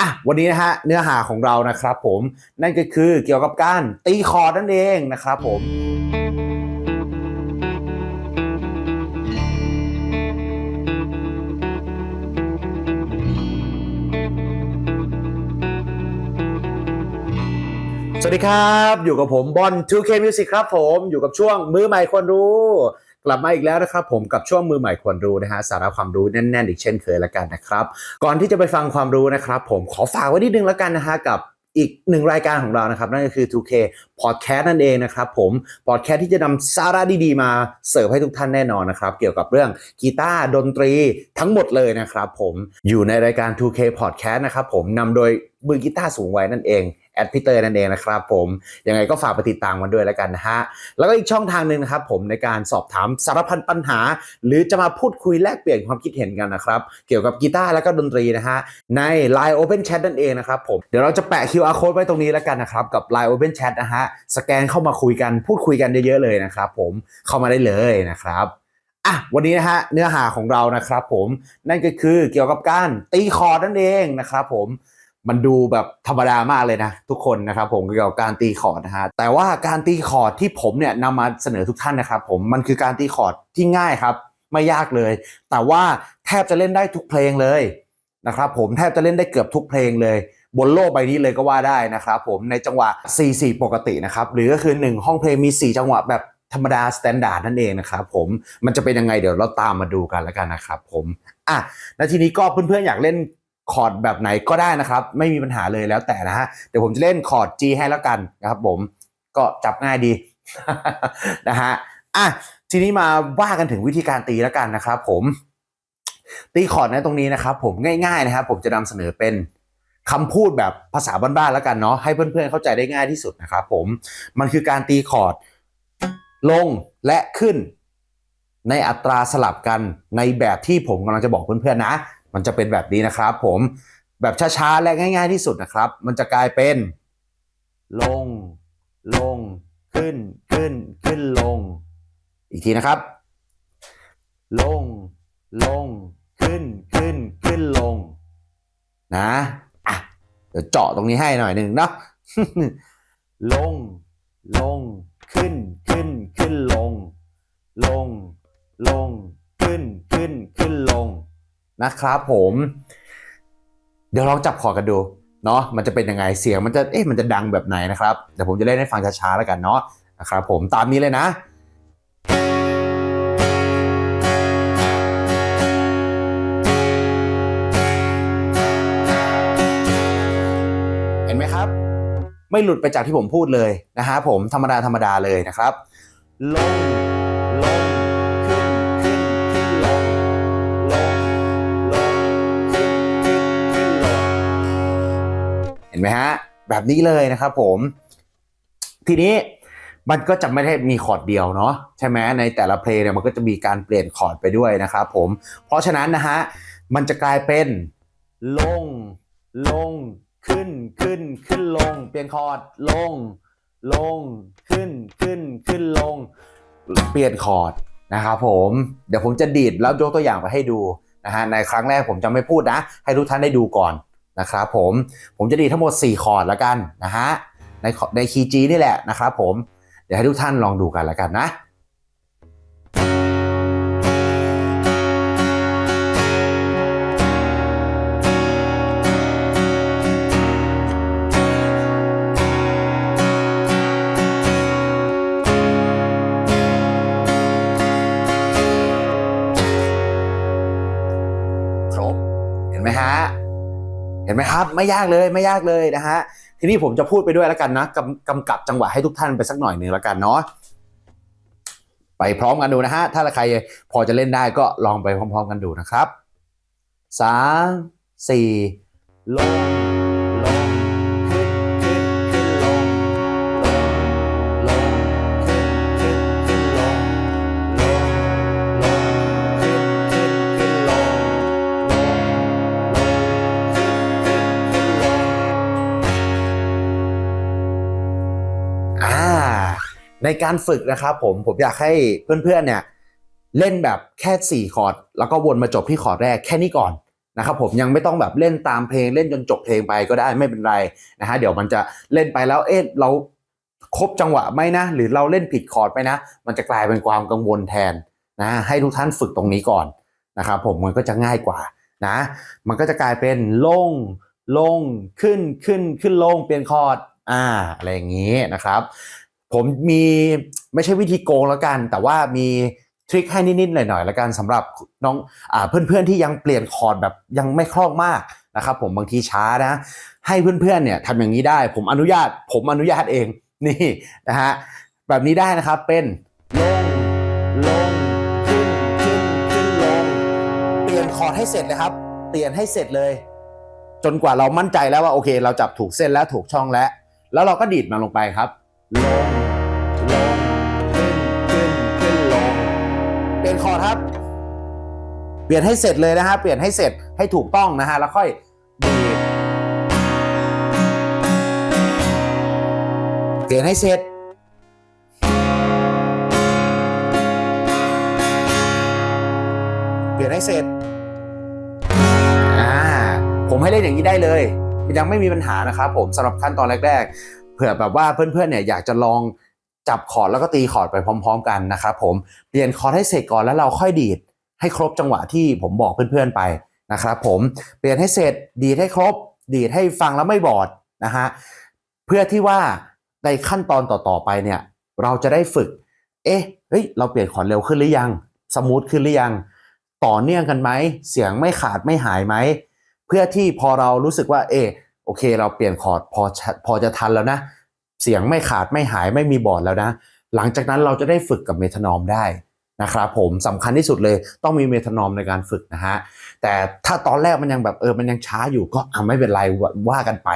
อะวันนี้นะฮะเนื้อหาของเรานะครับผมนั่นก็คือเกี่ยวกับการตีคอร์ดนั่นเองนะครับผมสวัสดีครับ อยู่กับผมบอล 2K Music ครับผมอยู่กับช่วงมือใหม่ควรรู้ กลับมาอีกแล้วนะครับผมกับช่วงมือใหม่ควรรู้นะฮะสาระความรู้แน่นๆอีกเช่นเคยแล้วกันนะครับ ก่อนที่จะไปฟังความรู้นะครับผมขอฝากไว้นิดนึงแล้วกันนะฮะกับอีกหนึ่งรายการของเรานะครับ นั่นก็คือ 2K Podcast นั่นเองนะครับผมพอดแคสต์ที่จะนำสาระดีๆ มาเสิร์ฟให้ทุกท่านแน่นอนนะครับ เกี่ยวกับเรื่องกีตาร์ดนตรีทั้งหมดเลยนะครับผมอยู่ในรายการ 2K Podcast นะครับผมนำโดยมือกีตาร์สูงวัยนั่นเอง ดพีเตอร์นั่นเองนะครับผมยังไงก็ฝากไปติดตามกันด้วยแล้วกันนะฮะแล้วก็อีกช่องทางหนึ่งนะครับผมในการสอบถามสารพันปัญหา หรือจะมาพูดคุยแลกเปลี่ยนความคิดเห็นกันนะครับเกี่ยวกับกีตาร์และก็ดนตรีนะฮะใน Line Open Chat นั่นเองนะครับผมเดี๋ยวเราจะแปะ QR code ไว้ตรงนี้แล้วกันนะครับกับ Line Open Chat นะฮะสแกนเข้ามาคุยกันพูดคุยกันเยอะๆเลยนะครับผมเข้ามาได้เลยนะครับอะวันนี้นะฮะเนื้อหาของเรานะครับผมนั่นก็คือเกี่ยวกับการตีคอร์ดนั่นเองนะครับผม มันดูแบบธรรมดามากเลยนะ ทุกคนนะครับผมเกี่ยวกับการตีคอร์ดนะฮะแต่ว่าการตีคอร์ดที่ผมเนี่ยนำมาเสนอทุกท่านนะครับผมมันคือการตีคอร์ดที่ง่ายครับ ไม่ยากเลย แต่ว่าแทบจะเล่นได้ทุกเพลงเลยนะครับผมแทบจะเล่นได้เกือบทุกเพลงเลย บนโลกใบนี้เลยก็ว่าได้นะครับผมในจังหวะ 4-4 ปกตินะครับหรือก็คือ 1 ห้องเพลงมี 4 จังหวะแบบธรรมดาสแตนดาร์ดนั่นเองนะครับผมมันจะเป็นยังไงเดี๋ยวเราตามมาดูกันแล้วกันนะครับผมอะแล้วทีนี้ก็เพื่อนๆอยากเล่น คอร์ดแบบไหนก็ได้นะครับ ไม่มีปัญหาเลยแล้วแต่นะฮะเดี๋ยวผมจะเล่นคอร์ด G ให้แล้วกันนะครับผมก็จับง่ายดีนะฮะอะทีนี้มาว่ากันถึงวิธีการตีแล้วกันนะครับผมตีคอร์ดในตรงนี้นะครับ ผมง่ายๆนะครับผมจะนำเสนอเป็นคำพูดแบบภาษาบ้านๆแล้วกันเนาะให้เพื่อนๆเข้าใจได้ง่ายที่สุดนะครับผมมันคือการตีคอร์ดลงและขึ้นในอัตราสลับกันในแบบที่ผมกำลังจะบอกเพื่อนๆนะ มันจะเป็นแบบนี้นะครับผมแบบช้าๆ และง่าย ๆที่สุดนะครับ มันจะกลายเป็น ลง ลง ขึ้น ขึ้น ขึ้นลง อีกทีนะครับ ลง ลง ขึ้น ขึ้น ขึ้นลง นะอะเดี๋ยวเจาะตรงนี้ให้หน่อยหนึ่งเนาะ ลง ลง ขึ้น ขึ้น ขึ้นลง ลง ลง ขึ้น ขึ้น ขึ้นลง นะครับผม เดี๋ยวลองจับคอกันดูเนาะมันจะเป็นยังไงเสียงมันจะเอ๊ะมันจะดังแบบไหนนะครับเดี๋ยวผมจะเล่นให้ฟังช้าๆแล้วกันเนาะนะครับผมตามนี้เลยนะเห็นไหมครับ ไม่หลุดไปจากที่ผมพูดเลยนะฮะผมธรรมดาธรรมดาเลยนะครับ ลง นไหมฮะ แบบนี้เลยนะครับผม ทีนี้มันก็จะไม่ได้มีคอร์ดเดียวเนาะใช่ไหมในแต่ละเพลงเนี่ยมันก็จะมีการเปลี่ยนคอร์ดไปด้วยนะครับผม เพราะฉะนั้นนะฮะมันจะกลายเป็นลง ลง ขึ้นขึ้นขึ้นลง เปลี่ยนคอร์ดลง ลง ขึ้นขึ้นขึ้นลง เปลี่ยนคอร์ดนะครับผมเดี๋ยวผมจะดีดแล้วยกตัวอย่างไปให้ดูนะฮะในครั้งแรกผมจะไม่พูดนะ ให้ทุกท่านได้ดูก่อน นะครับผมผมจะดีทั้งหมด 4 คอร์ดแล้วกันนะฮะในในคีย์ G นี่แหละนะครับผมเดี๋ยวให้ทุกท่านลองดูกันแล้วกันนะ ห็นไหมครับ ไม่ยากเลยไม่ยากเลยนะฮะทีนี้ผมจะพูดไปด้วยแล้วกันนะกำกำกับจังหวะให้ทุกท่านไปสักหน่อยหนึ่งแล้วกันเนาะไปพร้อมกันดูนะฮะถ้าใครพอจะเล่นได้ก็ลองไปพร้อม ๆ กันดูนะครับสามสี่ลงลง ในการฝึกนะครับผมผมอยากให้เพื่อนๆเนี่ยเล่นแบบแค่ 4 คอร์ด แล้วก็วนมาจบที่คอร์ดแรกแค่นี้ก่อนนะครับผมยังไม่ต้องแบบเล่นตามเพลงเล่นจนจบเพลงไปก็ได้ไม่เป็นไรนะฮะเดี๋ยวมันจะเล่นไปแล้วเอ๊ะเราครบจังหวะไหมนะ หรือเราเล่นผิดคอร์ดไปนะ มันจะกลายเป็นความกังวลแทนนะให้ทุกท่านฝึกตรงนี้ก่อนนะครับผมมันก็จะง่ายกว่านะมันก็จะกลายเป็นลงลงขึ้นขึ้นขึ้นลงเปลี่ยนคอร์ดอ่าอะไรอย่างนี้นะครับ ผมมีไม่ใช่วิธีโกงแล้วกัน แต่ว่ามีทริคให้นิดๆหน่อยๆแล้วกันสำหรับน้องอ่าเพื่อนๆที่ยังเปลี่ยนคอร์ดแบบยังไม่คล่องมากนะครับผมบางทีช้านะ ให้เพื่อนๆเนี่ยทำอย่างนี้ได้ ผมอนุญาต ผมอนุญาตเองนี่นะฮะแบบนี้ได้นะครับเป็นลงลงขึ้นขึ้นขึ้นลงเปลี่ยนคอร์ดให้เสร็จเลยครับ เปลี่ยนให้เสร็จเลย จนกว่าเรามั่นใจแล้วว่าโอเค เราจับถูกเส้นแล้วถูกช่องแล้ว แล้วเราก็ดีดมันลงไปครับลง นคอร์ดครับ เปลี่ยนให้เสร็จเลยนะฮะ เปลี่ยนให้เสร็จให้ถูกต้องนะฮะ แล้วค่อยดีเปลี่ยนให้เสร็จเปลี่ยนให้เสร็จอ่าผมให้เล่นอย่างนี้ได้เลยยังไม่มีปัญหานะครับผมสำหรับขั้นตอนแรก ๆ เผื่อแบบว่าเพื่อนๆเนี่ยอยากจะลอง จับคอร์ดแล้วก็ตีคอร์ดไปพร้อม ๆ กันนะครับผมเปลี่ยนคอร์ดให้เสร็จก่อนแล้วเราค่อยดีดให้ครบจังหวะที่ผมบอกเพื่อนๆไปนะครับผมเปลี่ยนให้เสร็จดีดให้ครบ ดีดให้ฟังแล้วไม่บอดนะฮะเพื่อที่ว่าในขั้นตอนต่อๆไปเนี่ยเราจะได้ฝึก เอ๊ะเฮ้ยเราเปลี่ยนคอร์ดเร็วขึ้นหรือยังสมูทขึ้นหรือยัง ต่อเนื่องกันไหมเสียงไม่ขาดไม่หายไหมเพื่อที่พอเรารู้สึกว่าเออโอเค เราเปลี่ยนคอร์ดพอชัดพอจะทันแล้วนะ เสียงไม่ขาดไม่หายไม่มีบอดแล้วนะ หลังจากนั้นเราจะได้ฝึกกับเมทานอมได้นะครับผมสำคัญที่สุดเลยต้องมีเมทานอมในการฝึกนะฮะแต่ถ้าตอนแรกมันยังแบบเออมันยังช้าอยู่ก็อะไม่เป็นไรว่าว่ากันไป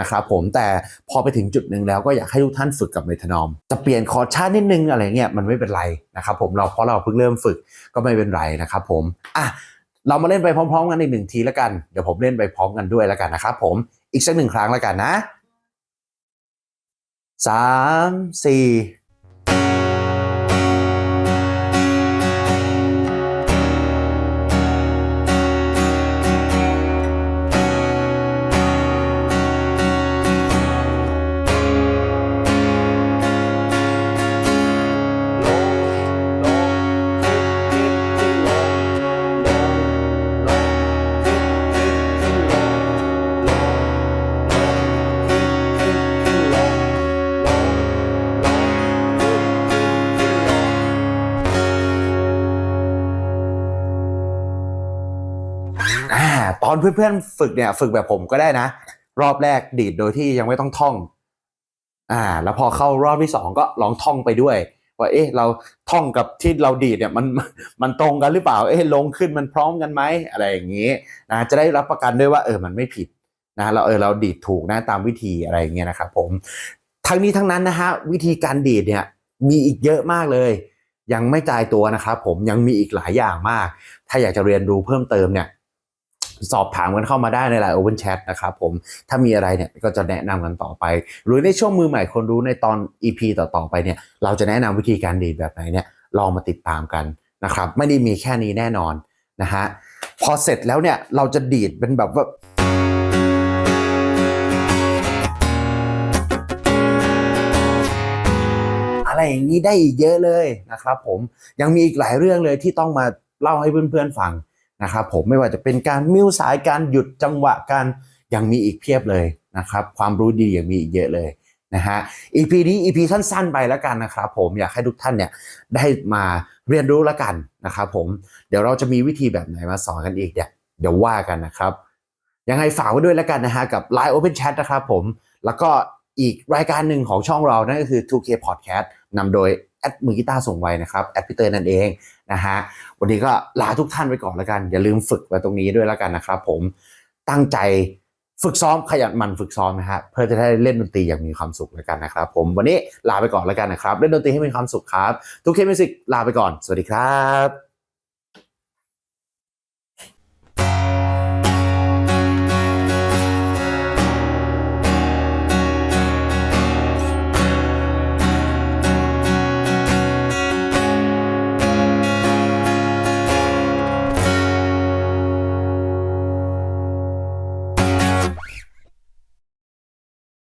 นะครับผมแต่พอไปถึงจุดหนึ่งแล้วก็อยากให้ทุกท่านฝึกกับเมทานอม จะเปลี่ยนคอร์ดช้านิดนึงอะไรเงี้ยมันไม่เป็นไรนะครับผมเราเพราะเราเพิ่งเริ่มฝึกก็ไม่เป็นไรนะครับผมอะเรามาเล่นไปพร้อม ๆ กันอีกหนึ่งทีแล้วกันเดี๋ยวผมเล่นไปพร้อมกันด้วยแล้วกันนะครับผมอีกสักหนึ่งครั้งแล้วกันนะ สามสี่ อนเพื่อนๆฝึกเนี่ย ฝึกแบบผมก็ได้นะ รอบแรกดีดโดยที่ยังไม่ต้องท่อง อ่า แล้วพอเข้ารอบที่สองก็ลองท่องไปด้วย ว่าเอ๊ะเราท่องกับที่เราดีดเนี่ยมันมันตรงกันหรือเปล่า เอ๊ะลงขึ้นมันพร้อมกันไหมอะไรอย่างนี้นะจะได้รับประกันด้วยว่าเออมันไม่ผิดนะเราเออเราดีดถูกนะตามวิธีอะไรอย่างเงี้ยนะครับผมทั้งนี้ทั้งนั้นนะฮะวิธีการดีดเนี่ยมีอีกเยอะมากเลย ยังไม่ตายตัวนะครับผมยังมีอีกหลายอย่างมาก ถ้าอยากจะเรียนรู้เพิ่มเติมเนี่ย สอบถามกันเข้ามาได้ในไลน์ Open Chat นะครับผมถ้ามีอะไรเนี่ยก็จะแนะนำกันต่อไป หรือในช่วงมือใหม่คนรู้ในตอน EP ต่อๆไปเนี่ยเราจะแนะนำวิธีการดีดแบบไหนเนี่ยลองมาติดตามกันนะครับไม่ได้มีแค่นี้แน่นอนนะฮะพอเสร็จแล้วเนี่ยเราจะดีดเป็นแบบว่าอะไรอย่างนี้ได้อีกเยอะเลยนะครับผมยังมีอีกหลายเรื่องเลยที่ต้องมาเล่าให้เพื่อนๆฟัง นะครับผมไม่ว่าจะเป็นการมิ้วสายการหยุดจังหวะการยังมีอีกเพียบเลยนะครับความรู้ดียังมีอีกเยอะเลยนะฮะ EP นี้ EP สั้นๆไปแล้วกันนะครับผมอยากให้ทุกท่านเนี่ยได้มาเรียนรู้แล้วกันนะครับผมเดี๋ยวเราจะมีวิธีแบบไหนมาสอนกันอีกเนี่ยเดี๋ยวว่ากันนะครับ ยังไงฝากไว้ด้วยแล้วกันนะฮะกับ Line Open Chat นะครับผมแล้วก็อีกรายการหนึ่งของช่องเรานั่นก็คือ 2K Podcast นำโดย ดมือกีตาร์ส่งไว้นะครับแอดพีเตอร์นั่นเองนะฮะวันนี้ก็ลาทุกท่านไปก่อนแล้วกัน อย่าลืมฝึกไว้ตรงนี้ด้วยแล้วกันนะครับผมตั้งใจฝึกซ้อมขยันหมันฝึกซ้อมนะฮะเพื่อจะได้เล่นดนตรีอย่างมีความสุขแล้วกันนะครับ ผมวันนี้ลาไปก่อนแล้วกันนะครับ เล่นดนตรีให้มีความสุขครับทุกเคมิสิกลาไปก่อน สวัสดีครับ